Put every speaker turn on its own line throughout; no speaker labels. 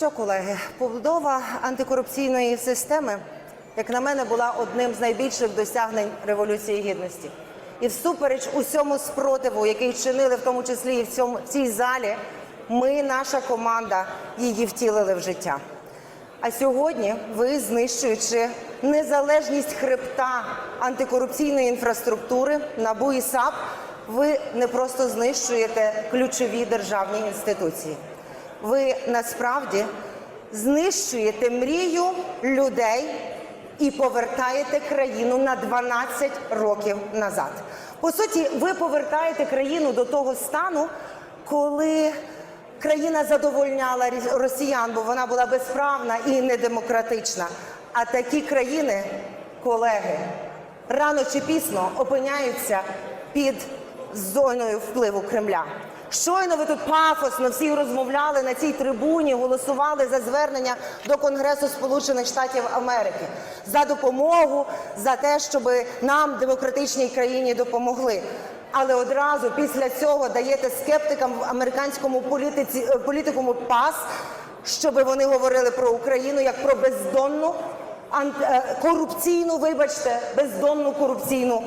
Що, колеги, побудова антикорупційної системи, як на мене, була одним з найбільших досягнень Революції Гідності. І всупереч усьому спротиву, який чинили, в тому числі і в цьому в цій залі, ми, наша команда, її втілили в життя. А сьогодні ви, знищуючи незалежність хребта антикорупційної інфраструктури НАБУ і САП, ви не просто знищуєте ключові державні інституції. Ви насправді знищуєте мрію людей і повертаєте країну на 12 років назад. По суті, ви повертаєте країну до того стану, коли країна задовольняла росіян, бо вона була безправна і недемократична. А такі країни, колеги, рано чи пізно опиняються під зоною впливу Кремля. Щойно ви тут пафосно всі розмовляли на цій трибуні, голосували за звернення до Конгресу Сполучених Штатів Америки за допомогу, за те, щоб нам, демократичній країні, допомогли. Але одразу після цього даєте скептикам в американському політиці е, політикуму пас, щоб вони говорили про Україну як про бездонну е, корупційну, вибачте, бездонну корупційну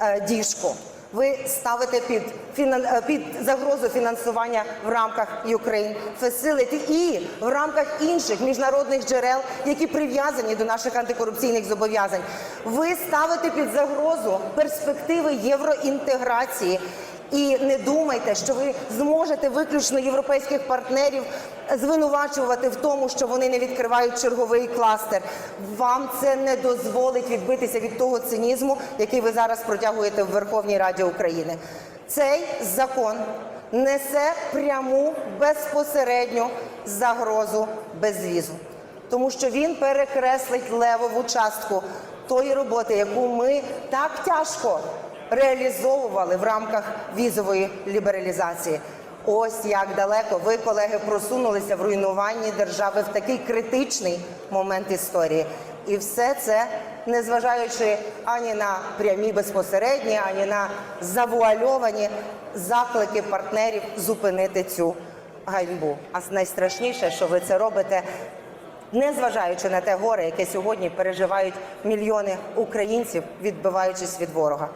е, діжку. Ви ставите під е, під загрозу фінансування в рамках Ukraine Facility і в рамках інших міжнародних джерел, які прив'язані до наших антикорупційних зобов'язань. Ви ставите під загрозу перспективи євроінтеграції. І не думайте, що ви зможете виключно європейських партнерів звинувачувати в тому, що вони не відкривають черговий кластер. Вам це не дозволить відбитися від того цинізму, який ви зараз протягуєте в Верховній Раді України. Цей закон несе пряму безпосередню загрозу безвізу, тому що він перекреслить левову частку тої роботи, яку ми так тяжко реалізовували в рамках візової лібералізації. Ось як далеко ви, колеги, просунулися в руйнуванні держави в такий критичний момент історії. І все це незважаючи ані на прямі безпосередні, ані на завуальовані заклики партнерів зупинити цю ганьбу. А найстрашніше, що ви це робите незважаючи на те горе, яке сьогодні переживають мільйони українців, відбиваючись від ворога.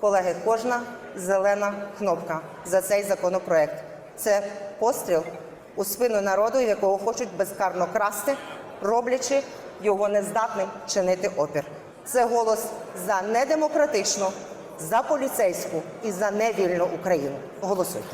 Колеги, кожна зелена кнопка за цей законопроект це постріл у спину народу, якого хочуть безкарно красти, роблячи його нездатним чинити опір. Це голос за недемократичну, за поліцейську і за невільну Україну. Голосуйте.